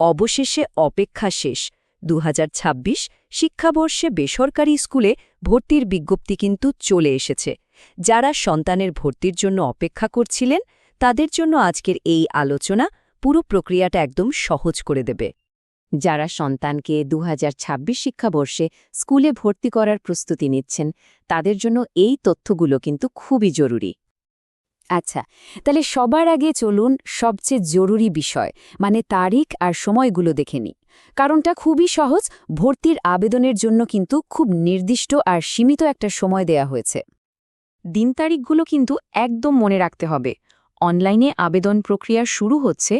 অবশেষে অপেক্ষা শেষ। দুহাজার ছাব্বিশ শিক্ষাবর্ষে বেসরকারি স্কুলে ভর্তির বিজ্ঞপ্তি কিন্তু চলে এসেছে। যারা সন্তানের ভর্তির জন্য অপেক্ষা করছিলেন, তাদের জন্য আজকের এই আলোচনা পুরো প্রক্রিয়াটা একদম সহজ করে দেবে। যারা সন্তানকে দুহাজার ছাব্বিশ শিক্ষাবর্ষে স্কুলে ভর্তি করার প্রস্তুতি নিচ্ছেন, তাদের জন্য এই তথ্যগুলো কিন্তু খুবই জরুরি। আচ্ছা তাহলে সবার আগে চলুন সবচেয়ে জরুরি বিষয় মানে তারিখ আর সময়গুলো দেখে নিই। কারণটা খুবই সহজ, ভর্তির আবেদনের জন্য কিন্তু খুব নির্দিষ্ট আর সীমিত একটা সময় দেয়া হয়েছে। দিন তারিখগুলো কিন্তু একদম মনে রাখতে হবে। অনলাইনে আবেদন প্রক্রিয়া শুরু হচ্ছে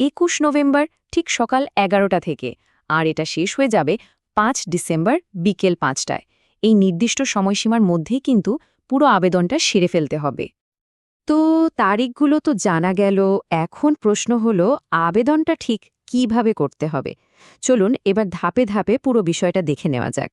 একুশ নভেম্বর ঠিক সকাল এগারোটা থেকে, আর এটা শেষ হয়ে যাবে পাঁচ ডিসেম্বর বিকেল পাঁচটায়। এই নির্দিষ্ট সময়সীমার মধ্যেই কিন্তু পুরো আবেদনটা সেরে ফেলতে হবে। তো তারিখগুলো তো জানা গেল। এখন প্রশ্ন হলো, আবেদনটা ঠিক কীভাবে করতে হবে? চলুন এবার ধাপে ধাপে পুরো বিষয়টা দেখে নেওয়া যাক।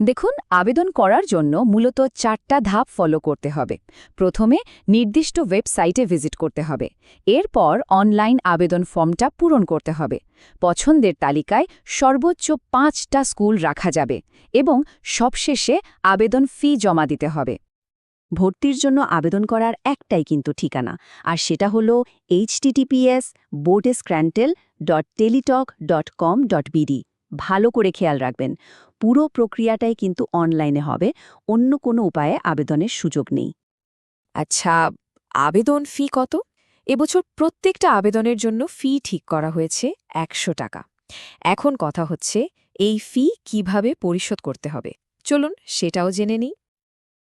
দেখুন, আবেদন করার জন্য মূলত চারটা ধাপ ফলো করতে হবে। প্রথমে নির্দিষ্ট ওয়েবসাইটে ভিজিট করতে হবে। এরপর অনলাইন আবেদন ফর্মটা পূরণ করতে হবে। পছন্দের তালিকায় সর্বোচ্চ পাঁচটা স্কুল রাখা যাবে এবং সবশেষে আবেদন ফি জমা দিতে হবে। ভর্তির জন্য আবেদন করার একটাই কিন্তু ঠিকানা। আর সেটা হলো HTTPS বোটেসক্র্যান্টেল dot Teletalk dot com dot BD ভালো করে খেয়াল রাখবেন। পুরো প্রক্রিয়াটাই কিন্তু অনলাইনে হবে, অন্য কোনো উপায়ে আবেদনের সুযোগ নেই। আচ্ছা আবেদন ফি কত? এবছর প্রত্যেকটা আবেদনের জন্য ফি ঠিক করা হয়েছে একশো টাকা। এখন কথা হচ্ছে, এই ফি কীভাবে পরিশোধ করতে হবে? চলুন সেটাও জেনে নিই।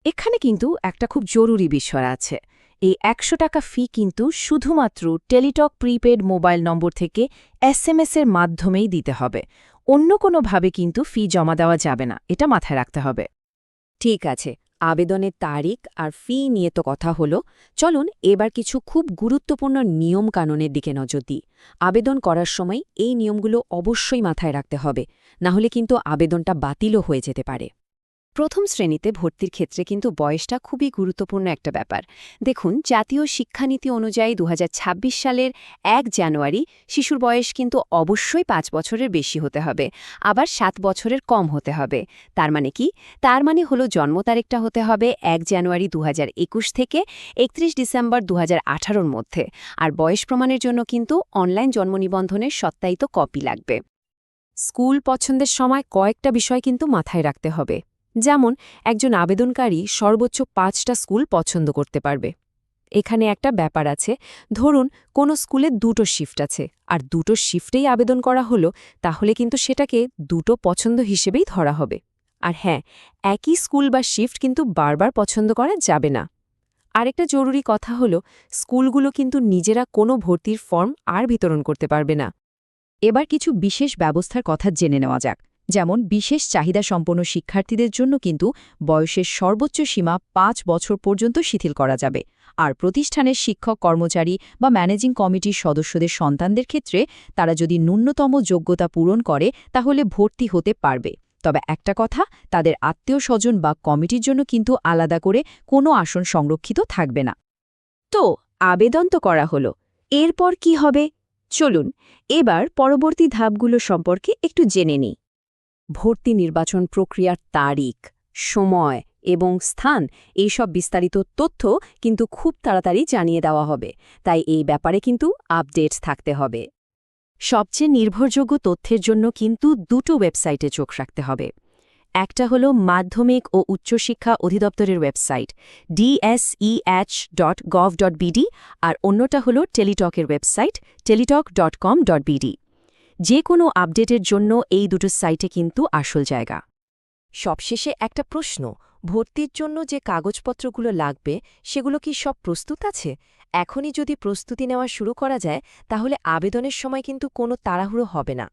এখানে কিন্তু একটা খুব জরুরি বিষয় আছে। এই একশো টাকা ফি কিন্তু শুধুমাত্র টেলিটক প্রিপেড মোবাইল নম্বর থেকে এসএমএস এর মাধ্যমেই দিতে হবে। অন্য কোনোভাবে কিন্তু ফি জমা দেওয়া যাবে না, এটা মাথায় রাখতে হবে। ঠিক আছে, আবেদনের তারিখ আর ফি নিয়ে তো কথা হলো। চলুন এবার কিছু খুব গুরুত্বপূর্ণ নিয়ম কানুনের দিকে নজর দিই। আবেদন করার সময় এই নিয়মগুলো অবশ্যই মাথায় রাখতে হবে না হলে কিন্তু আবেদনটা বাতিলও হয়ে যেতে পারে। প্রথম শ্রেণীতে ভর্তির ক্ষেত্রে কিন্তু বয়সটা খুবই গুরুত্বপূর্ণ একটা ব্যাপার। দেখুন, জাতীয় শিক্ষানীতি অনুযায়ী দু হাজার ছাব্বিশ সালের এক জানুয়ারি শিশুর বয়স কিন্তু অবশ্যই পাঁচ বছরের বেশি হতে হবে, আবার সাত বছরের কম হতে হবে। তার মানে কি? তার মানে হলো জন্ম তারিখটা হতে হবে এক জানুয়ারি দু হাজার একুশ থেকে একত্রিশ ডিসেম্বর দু হাজার মধ্যে, আর বয়স প্রমাণের জন্য কিন্তু অনলাইন জন্ম নিবন্ধনের সত্যায়িত কপি লাগবে। স্কুল পছন্দের সময় কয়েকটা বিষয় কিন্তু মাথায় রাখতে হবে। যেমন, একজন আবেদনকারী সর্বোচ্চ পাঁচটা স্কুল পছন্দ করতে পারবে। এখানে একটা ব্যাপার আছে, ধরুন কোনো স্কুলে দুটো শিফট আছে, আর দুটো শিফটেই আবেদন করা হলো, তাহলে কিন্তু সেটাকে দুটো পছন্দ হিসেবেই ধরা হবে। আর হ্যাঁ একই স্কুল বা শিফট কিন্তু বারবার পছন্দ করা যাবে না। আরেকটা জরুরি কথা হলো, স্কুলগুলো কিন্তু নিজেরা কোনো ভর্তির ফর্ম আর বিতরণ করতে পারবে না। এবার কিছু বিশেষ ব্যবস্থার কথা জেনে নেওয়া যাক। যেমন বিশেষ চাহিদা সম্পন্ন শিক্ষার্থীদের জন্য কিন্তু বয়সের সর্বোচ্চ সীমা পাঁচ বছর পর্যন্ত শিথিল করা যাবে। আর প্রতিষ্ঠানের শিক্ষক, কর্মচারী বা ম্যানেজিং কমিটির সদস্যদের সন্তানদের ক্ষেত্রে তারা যদি ন্যূনতম যোগ্যতা পূরণ করে, তাহলে ভর্তি হতে পারবে। তবে একটা কথা, তাদের আত্মীয় স্বজন বা কমিটির জন্য কিন্তু আলাদা করে কোনো আসন সংরক্ষিত থাকবে না। তো, আবেদন তো করা হলো। এরপর কি হবে? চলুন, এবার পরবর্তী ধাপগুলো সম্পর্কে একটু জেনে নিই। ভর্তি নির্বাচন প্রক্রিয়ার তারিখ, সময় এবং স্থান এইসব বিস্তারিত তথ্য কিন্তু খুব তাড়াতাড়ি জানিয়ে দেওয়া হবে। তাই এই ব্যাপারে কিন্তু আপডেটস থাকতে হবে। সবচেয়ে নির্ভরযোগ্য তথ্যের জন্য কিন্তু দুটো ওয়েবসাইটে চোখ রাখতে হবে। একটা হল মাধ্যমিক ও উচ্চশিক্ষা অধিদপ্তরের website DSHE dot gov dot BD আর অন্যটা হল টেলিটকের website, Teletalk dot com dot BD যে কোনো আপডেটের জন্য এই দুটো সাইটে কিন্তু আসল জায়গা। সবশেষে একটা প্রশ্ন, ভর্তির জন্য যে কাগজপত্রগুলো লাগবে, সেগুলো কি সব প্রস্তুত আছে? এখনই যদি প্রস্তুতি নেওয়া শুরু করা যায়, তাহলে আবেদনের সময় কিন্তু কোনো তাড়াহুড়ো হবে না।